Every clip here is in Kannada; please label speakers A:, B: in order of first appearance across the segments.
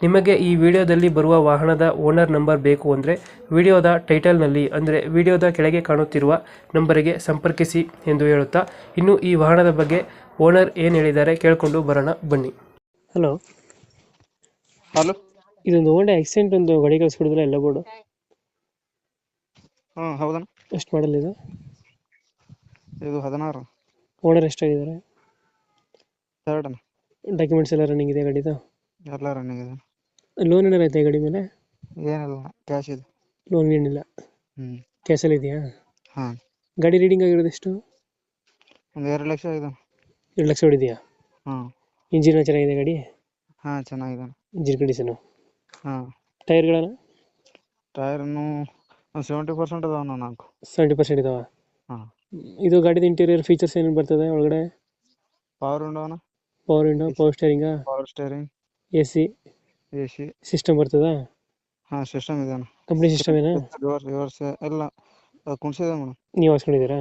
A: ನಿಮಗೆ ಈ ವಿಡಿಯೋದಲ್ಲಿ ಬರುವ ವಾಹನದ ಓನರ್ ನಂಬರ್ ಬೇಕು ಅಂದರೆ ವಿಡಿಯೋದ ಟೈಟಲ್ನಲ್ಲಿ ಅಂದರೆ ವಿಡಿಯೋದ ಕೆಳಗೆ ಕಾಣುತ್ತಿರುವ ನಂಬರಿಗೆ ಸಂಪರ್ಕಿಸಿ ಎಂದು ಹೇಳುತ್ತಾ ಇನ್ನು ಈ ವಾಹನದ ಬಗ್ಗೆ ಓನರ್ ಏನು ಹೇಳಿದ್ದಾರೆ ಕೇಳಿಕೊಂಡು ಬರೋಣ ಬನ್ನಿ. ಹಲೋ.
B: ಹಲೋ.
A: ಇದೊಂದು ಓಂಡೆ ಆಕ್ಸಿಡೆಂಟ್ ಒಂದು ಗಡಿ ಕಳಿಸ್ಕೊಡಿದ್ರೆ ಎಲ್ಲ ಬೋರ್ಡು?
B: ಹಾಂ ಹೌದಾ
A: ಎಷ್ಟು ಮಾಡಲ್ ಇದು?
B: ಇದು ಹದಿನಾರು.
A: ಓನರ್ ಎಷ್ಟಾಗಿದ್ದಾರೆ
B: ಥರ್ಡ್
A: ಡಾಕ್ಯುಮೆಂಟ್ಸ್ ಎಲ್ಲ ರನ್ನಿಂಗ್ ಇದೆ ಗಾಡಿದು?
B: ಎಲ್ಲ ರನ್ನಿಂಗ್ ಇದೆ
A: ಲೋನ್ ಏನಾರು ಐತೆ ಗಾಡಿ ಮೇಲೆ?
B: ಏನಿಲ್ಲ ಕ್ಯಾಶ್ ಇದೆ.
A: ಲೋನ್ ಏನಿಲ್ಲ.
B: ಹ್ಞೂ
A: ಕ್ಯಾಶಲ್ಲಿ ಇದೆಯಾ?
B: ಹಾಂ.
A: ಗಾಡಿ ರೀಡಿಂಗ್ ಆಗಿರೋದು ಎಷ್ಟು?
B: ಒಂದು ಎರಡು ಲಕ್ಷ ಇದೆ.
A: ಎರಡು ಲಕ್ಷ ಹೊಡಿದೆಯಾ?
B: ಹಾಂ.
A: ಇಂಜಿನ್ ಚೆನ್ನಾಗಿದೆ ಗಾಡಿ?
B: ಹಾಂ ಚೆನ್ನಾಗಿದೆ.
A: ಇಂಜಿನ್ ಕಂಡೀಷನು
B: ಹಾಂ.
A: ಟೈರ್ಗಳನ್ನು
B: ಟೈರ್ನು ಒಂದು ಸೆವೆಂಟಿ ಪರ್ಸೆಂಟ್ ಅದಾವ ನಾಲ್ಕು.
A: ಸೆವೆಂಟಿ ಪರ್ಸೆಂಟ್ ಇದಾವ?
B: ಹಾಂ.
A: ಇದು ಗಾಡಿದ ಇಂಟೀರಿಯರ್ ಫೀಚರ್ಸ್ ಏನೇನು ಬರ್ತದೆ ಒಳಗಡೆ?
B: Power ವಿಂಡೋನ
A: power window power steering
B: power steering
A: A AC.
B: A C
A: system ಬರ್ತದ?
B: ಹಾಂ ಸಿಸ್ಟಮ್ ಇದೆ ಅಣ್ಣ.
A: ಕಂಪ್ನಿ ಸಿಸ್ಟಮ್ ಏನಾ?
B: ರಿವರ್ಸ್ ರಿವರ್ಸ್ ಎಲ್ಲ ಕುಣ್ಸಿದೆ ಮೇಡಮ್
A: ನೀವು ಹಾಕ್ಸ್ಕೊಂಡಿದ್ದೀರಾ?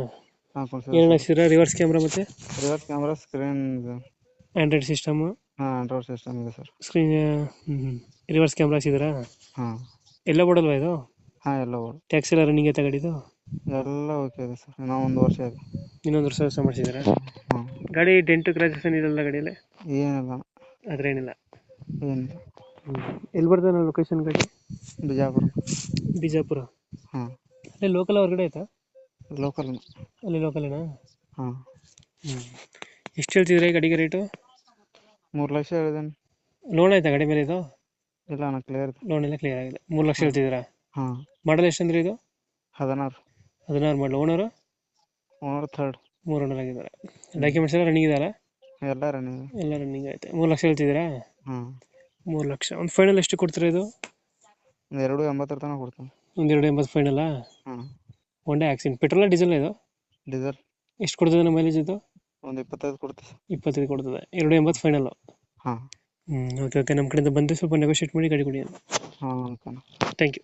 B: ಹಾಂ ಕುಣ್ಸಿದೆ.
A: ಏನು ಹಾಕ್ಸಿದ್ದೀರಾ? ರಿವರ್ಸ್ ಕ್ಯಾಮ್ರಾ ಮತ್ತೆ?
B: ರಿವರ್ಸ್ ಕ್ಯಾಮ್ರಾ ಸ್ಕ್ರೀನ್ ಇದೆ.
A: ಆ್ಯಂಡ್ರಾಯ್ಡ್ ಸಿಸ್ಟಮ್
B: ಹಾಂ ಆಂಡ್ರಾಯ್ಡ್ ಸಿಸ್ಟಮ್ ಇದೆ ಸರ್.
A: ಸ್ಕ್ರೀನ್ ರಿವರ್ಸ್ ಕ್ಯಾಮ್ರಾ ಹಾಕ್ಸಿದ್ದೀರಾ?
B: ಹಾ.
A: ಎಲ್ಲ ಬೋರ್ಡಲ್ವಾ ಇದು?
B: ಹಾ ಎಲ್ಲ ಓಡ
A: ಟ್ಯಾಕ್ಸ್ ಎಲ್ಲ ರನ್ನಿಂಗ್ ಐತೆ ಗಾಡಿದು
B: ಎಲ್ಲ ಓಕೆ ಇದೆ ಸರ್. ಇನ್ನೂ ಒಂದು ವರ್ಷ ಇದೆ.
A: ಇನ್ನೊಂದು ವರ್ಷ ವರ್ಷ ಮಾಡಿಸಿದ್ದೀರಾ? ಗಾಡಿ ಡೆಂಟು ಕ್ರಾಚಸ್ ಏನಿಲ್ಲ ಗಾಡಿಯಲ್ಲಿ?
B: ಏನಿಲ್ಲ.
A: ಅದ್ರ ಏನಿಲ್ಲ.
B: ಏನಿಲ್ಲ
A: ಎಲ್ಲಿ ಬರ್ತದೆ ಲೊಕೇಶನ್ ಕಡೆ
B: ಬಿಜಾಪುರ.
A: ಬಿಜಾಪುರ?
B: ಹಾಂ.
A: ಅಲ್ಲಿ ಲೋಕಲ್ ಹೊರಗಡೆ ಆಯ್ತಾ?
B: ಲೋಕಲ್
A: ಅಲ್ಲಿ ಲೋಕಲೇನಾ
B: ಹಾಂ.
A: ಹ್ಞೂ ಎಷ್ಟು ಹೇಳ್ತಿದ್ರೆ ಗಾಡಿಗೆ ರೇಟು
B: ಮೂರು ಲಕ್ಷ ಹೇಳಿದಾನೆ.
A: ಲೋನ್ ಆಯ್ತಾ ಗಡಿ ಮೇಲೆ ಇದು?
B: ಇಲ್ಲ ನಾನು ಕ್ಲಿಯರ್
A: ಲೋನ್ ಎಲ್ಲ ಕ್ಲಿಯರ್ ಆಗಿದೆ. ಮೂರು ಲಕ್ಷ ಹೇಳ್ತಿದ್ದೀರಾ?
B: ಹಾಂ.
A: ಮಾಡಲ್ ಎಷ್ಟಂದ್ರೆ ಇದು?
B: ಹದಿನಾರು.
A: ಹದಿನಾರು ಮಾಡಲು ಓನರು
B: ಓನರ್ ಥರ್ಡ್
A: ಮೂರು ಓನರ್ ಆಗಿದ್ದಾರೆ. ಡಾಕ್ಯುಮೆಂಟ್ಸ್ ಎಲ್ಲ ರನ್ನಿಂಗ್ ಇದೆಯಲ್ಲ?
B: ಎಲ್ಲ ರನ್ನಿಂಗ್
A: ಎಲ್ಲ ರನ್ನಿಂಗ್ ಐತೆ ಮೂರು ಲಕ್ಷ ಹೇಳ್ತಿದ್ದೀರಾ?
B: ಹಾಂ
A: ಮೂರು ಲಕ್ಷ. ಒಂದು ಫೈನಲ್ ಎಷ್ಟು ಕೊಡ್ತೀರಾ ಇದು?
B: ಒಂದು ಎರಡು ಎಂಬತ್ತರ ತನಕ ಕೊಡ್ತೀನಿ.
A: ಒಂದೆರಡು ಎಂಬತ್ತು ಫೈನಲ್
B: ಹಾಂ
A: ಒಂದೇ ಆಕ್ಸಿಡೆಂಟ್ ಪೆಟ್ರೋಲ್ ಡೀಸೆಲ್ ಇದು?
B: ಡೀಸೆಲ್
A: ಎಷ್ಟು ಕೊಡ್ತದೆ ನಮ್ಮ ಮೈಲೇಜ್ ಇದು?
B: ಒಂದು ಇಪ್ಪತ್ತೈದು ಕೊಡ್ತದೆ
A: ಇಪ್ಪತ್ತೈದು ಕೊಡ್ತದೆ. ಎರಡು ಎಂಬತ್ತು ಫೈನಲ್
B: ಹಾಂ.
A: ಹ್ಞೂ ಓಕೆ ಓಕೆ ನಮ್ಮ ಕಡೆಯಿಂದ ಬಂದು ಸ್ವಲ್ಪ ನೆಗೋಷಿಯೇಟ್ ಮಾಡಿ ಗಾಡಿ ಕೊಡಿ
B: ಹಾಂ
A: ಥ್ಯಾಂಕ್ ಯು